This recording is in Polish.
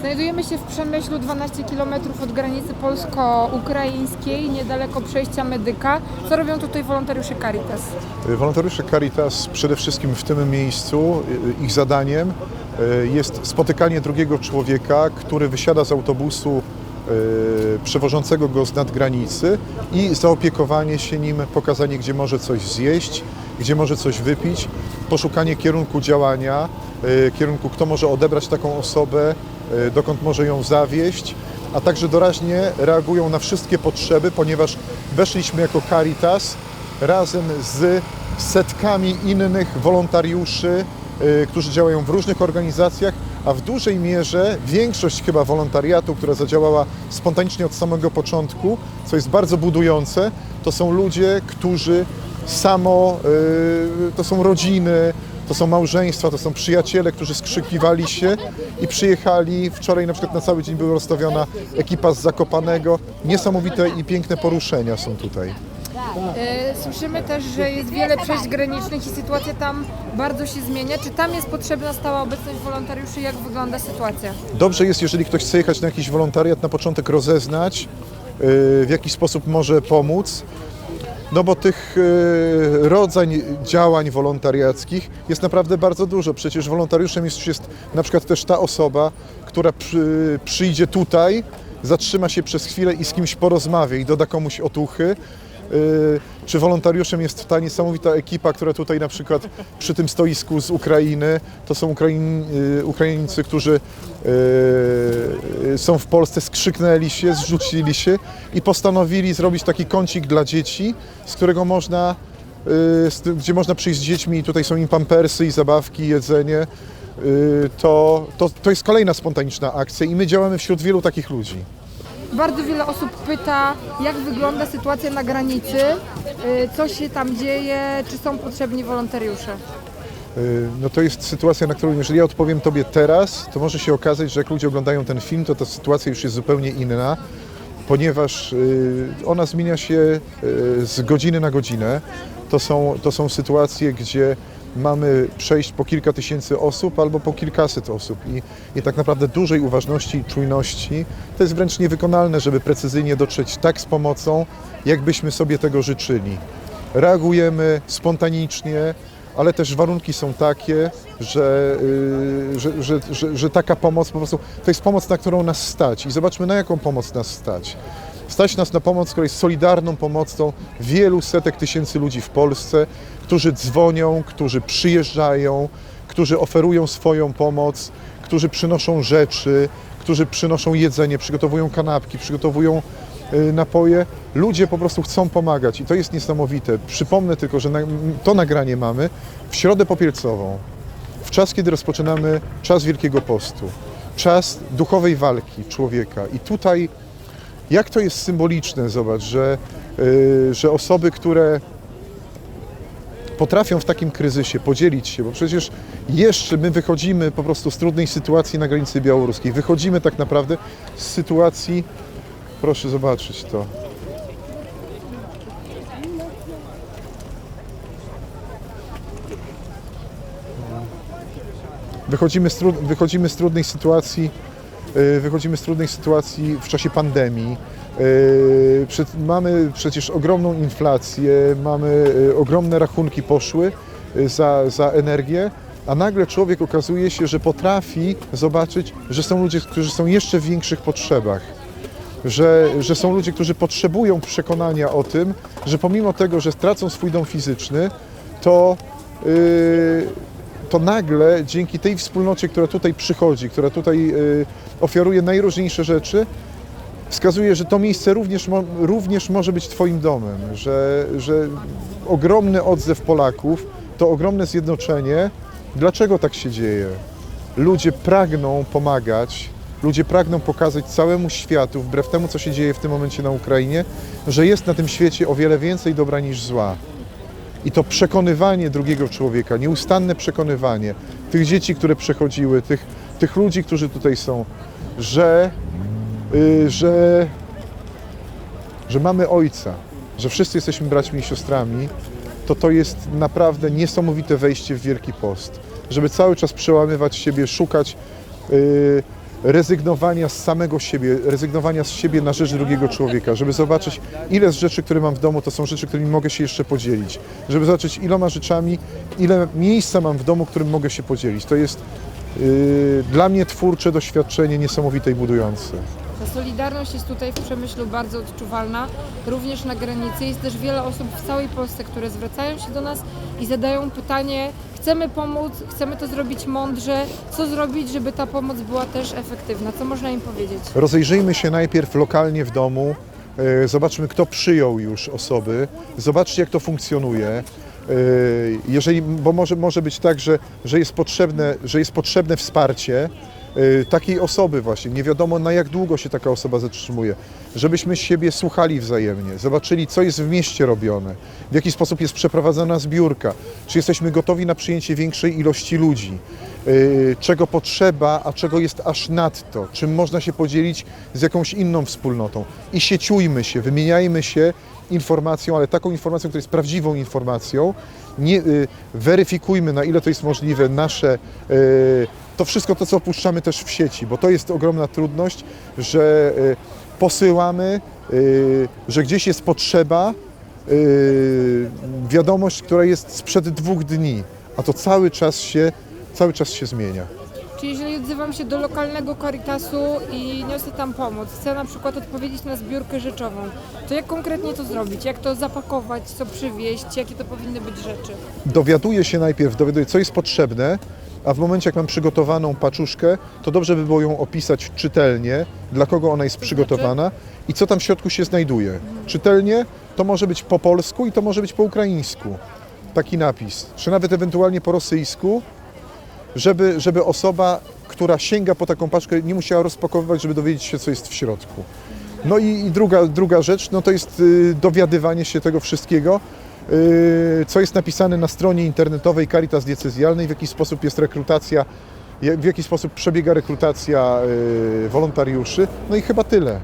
Znajdujemy się w Przemyślu 12 km od granicy polsko-ukraińskiej, niedaleko przejścia Medyka. Co robią tutaj wolontariusze Caritas? Wolontariusze Caritas przede wszystkim w tym miejscu, y, ich zadaniem y, jest spotykanie drugiego człowieka, który wysiada z autobusu y, przewożącego go z nadgranicy i zaopiekowanie się nim, pokazanie, gdzie może coś zjeść, gdzie może coś wypić, poszukanie kierunku działania, y, kierunku, kto może odebrać taką osobę, y, dokąd może ją zawieść, a także doraźnie reagują na wszystkie potrzeby, ponieważ weszliśmy jako Caritas razem z setkami innych wolontariuszy, y, którzy działają w różnych organizacjach, a w dużej mierze większość chyba wolontariatu, która zadziałała spontanicznie od samego początku, co jest bardzo budujące, to są ludzie, którzy samo, y, to są rodziny, to są małżeństwa, to są przyjaciele, którzy skrzykiwali się i przyjechali. Wczoraj na przykład na cały dzień była rozstawiona ekipa z Zakopanego. Niesamowite i piękne poruszenia są tutaj. E, Słyszymy też, że jest wiele przejść granicznych i sytuacja tam bardzo się zmienia. Czy tam jest potrzebna stała obecność wolontariuszy? Jak wygląda sytuacja? Dobrze jest, jeżeli ktoś chce jechać na jakiś wolontariat, na początek rozeznać, yy, w jaki sposób może pomóc. No bo tych yy, rodzań działań wolontariackich jest naprawdę bardzo dużo. Przecież wolontariuszem jest, jest na przykład też ta osoba, która przy, przyjdzie tutaj, zatrzyma się przez chwilę i z kimś porozmawia i doda komuś otuchy. Yy, Czy wolontariuszem jest ta niesamowita ekipa, która tutaj na przykład przy tym stoisku z Ukrainy, to są Ukrain, yy, Ukraińcy, którzy yy, są w Polsce, skrzyknęli się, zrzucili się i postanowili zrobić taki kącik dla dzieci, z którego można, gdzie można przyjść z dziećmi i tutaj są im pampersy i zabawki, jedzenie. To, to, to jest kolejna spontaniczna akcja i my działamy wśród wielu takich ludzi. Bardzo wiele osób pyta, jak wygląda sytuacja na granicy, e, co się tam dzieje, czy są potrzebni wolontariusze. Y, No to jest sytuacja, na którą jeżeli ja odpowiem Tobie teraz, to może się okazać, że jak ludzie oglądają ten film, to ta sytuacja już jest zupełnie inna, ponieważ y, ona zmienia się y, z godziny na godzinę. To są, to są sytuacje, gdzie mamy przejść po kilka tysięcy osób albo po kilkaset osób i, i tak naprawdę dużej uważności i czujności to jest wręcz niewykonalne, żeby precyzyjnie dotrzeć tak z pomocą, jakbyśmy sobie tego życzyli. Reagujemy spontanicznie, ale też warunki są takie, że, y, że, że, że, że taka pomoc po prostu to jest pomoc, na którą nas stać. I zobaczmy, na jaką pomoc nas stać. Stać nas na pomoc, która jest solidarną pomocą wielu setek tysięcy ludzi w Polsce, którzy dzwonią, którzy przyjeżdżają, którzy oferują swoją pomoc, którzy przynoszą rzeczy, którzy przynoszą jedzenie, przygotowują kanapki, przygotowują y, napoje. Ludzie po prostu chcą pomagać i to jest niesamowite. Przypomnę tylko, że to nagranie mamy w środę popielcową, w czas, kiedy rozpoczynamy czas Wielkiego Postu, czas duchowej walki człowieka. I tutaj, jak to jest symboliczne, zobacz, że, y, że osoby, które potrafią w takim kryzysie podzielić się, bo przecież jeszcze my wychodzimy po prostu z trudnej sytuacji na granicy białoruskiej. Wychodzimy tak naprawdę z sytuacji, proszę zobaczyć to. Wychodzimy z, wychodzimy z trudnej sytuacji, wychodzimy z trudnej sytuacji w czasie pandemii. Y, mamy przecież ogromną inflację, mamy y, ogromne rachunki poszły y, za, za energię, a nagle człowiek okazuje się, że potrafi zobaczyć, że są ludzie, którzy są jeszcze w większych potrzebach. Że, że są ludzie, którzy potrzebują przekonania o tym, że pomimo tego, że stracą swój dom fizyczny, to, yy, to nagle dzięki tej wspólnocie, która tutaj przychodzi, która tutaj yy, ofiaruje najróżniejsze rzeczy, wskazuje, że to miejsce również, również może być Twoim domem, że, że ogromny odzew Polaków, to ogromne zjednoczenie. Dlaczego tak się dzieje? Ludzie pragną pomagać, ludzie pragną pokazać całemu światu, wbrew temu, co się dzieje w tym momencie na Ukrainie, że jest na tym świecie o wiele więcej dobra niż zła. I to przekonywanie drugiego człowieka, nieustanne przekonywanie tych dzieci, które przechodziły, tych, tych ludzi, którzy tutaj są, że, y, że, że mamy Ojca, że wszyscy jesteśmy braćmi i siostrami, to to jest naprawdę niesamowite wejście w Wielki Post. Żeby cały czas przełamywać siebie, szukać, y, rezygnowania z samego siebie, rezygnowania z siebie na rzecz drugiego człowieka, żeby zobaczyć, ile z rzeczy, które mam w domu, to są rzeczy, którymi mogę się jeszcze podzielić, żeby zobaczyć, iloma rzeczami, ile miejsca mam w domu, którym mogę się podzielić. To jest yy, dla mnie twórcze doświadczenie niesamowite i budujące. Solidarność jest tutaj w Przemyślu bardzo odczuwalna, również na granicy. Jest też wiele osób w całej Polsce, które zwracają się do nas i zadają pytanie, chcemy pomóc, chcemy to zrobić mądrze, co zrobić, żeby ta pomoc była też efektywna, co można im powiedzieć? Rozejrzyjmy się najpierw lokalnie w domu, e, zobaczmy kto przyjął już osoby, zobaczcie jak to funkcjonuje. E, Jeżeli, bo może, może być tak, że, że, jest potrzebne, że jest potrzebne wsparcie takiej osoby właśnie. Nie wiadomo na jak długo się taka osoba zatrzymuje. Żebyśmy siebie słuchali wzajemnie, zobaczyli co jest w mieście robione, w jaki sposób jest przeprowadzana zbiórka, czy jesteśmy gotowi na przyjęcie większej ilości ludzi, yy, czego potrzeba, a czego jest aż nadto, czym można się podzielić z jakąś inną wspólnotą. I sieciujmy się, wymieniajmy się informacją, ale taką informacją, która jest prawdziwą informacją. Nie, yy, weryfikujmy, na ile to jest możliwe, nasze, to wszystko to, co opuszczamy też w sieci, bo to jest ogromna trudność, że yy, posyłamy, yy, że gdzieś jest potrzeba, yy, wiadomość, która jest sprzed dwóch dni, a to cały czas się, cały czas się zmienia. Czyli jeżeli odzywam się do lokalnego Caritasu i niosę tam pomoc, chcę na przykład odpowiedzieć na zbiórkę rzeczową, to jak konkretnie to zrobić? Jak to zapakować, co przywieźć, jakie to powinny być rzeczy? Dowiaduję się najpierw, dowiaduję, co jest potrzebne, a w momencie, jak mam przygotowaną paczuszkę, to dobrze by było ją opisać czytelnie, dla kogo ona jest przygotowana i co tam w środku się znajduje. Czytelnie to może być po polsku i to może być po ukraińsku. Taki napis, czy nawet ewentualnie po rosyjsku, żeby, żeby osoba, która sięga po taką paczkę, nie musiała rozpakowywać, żeby dowiedzieć się, co jest w środku. No i, i druga, druga rzecz, no to jest y, dowiadywanie się tego wszystkiego, co jest napisane na stronie internetowej Caritas Diecezjalnej, w jaki sposób jest rekrutacja, w jaki sposób przebiega rekrutacja y, wolontariuszy, no i chyba tyle.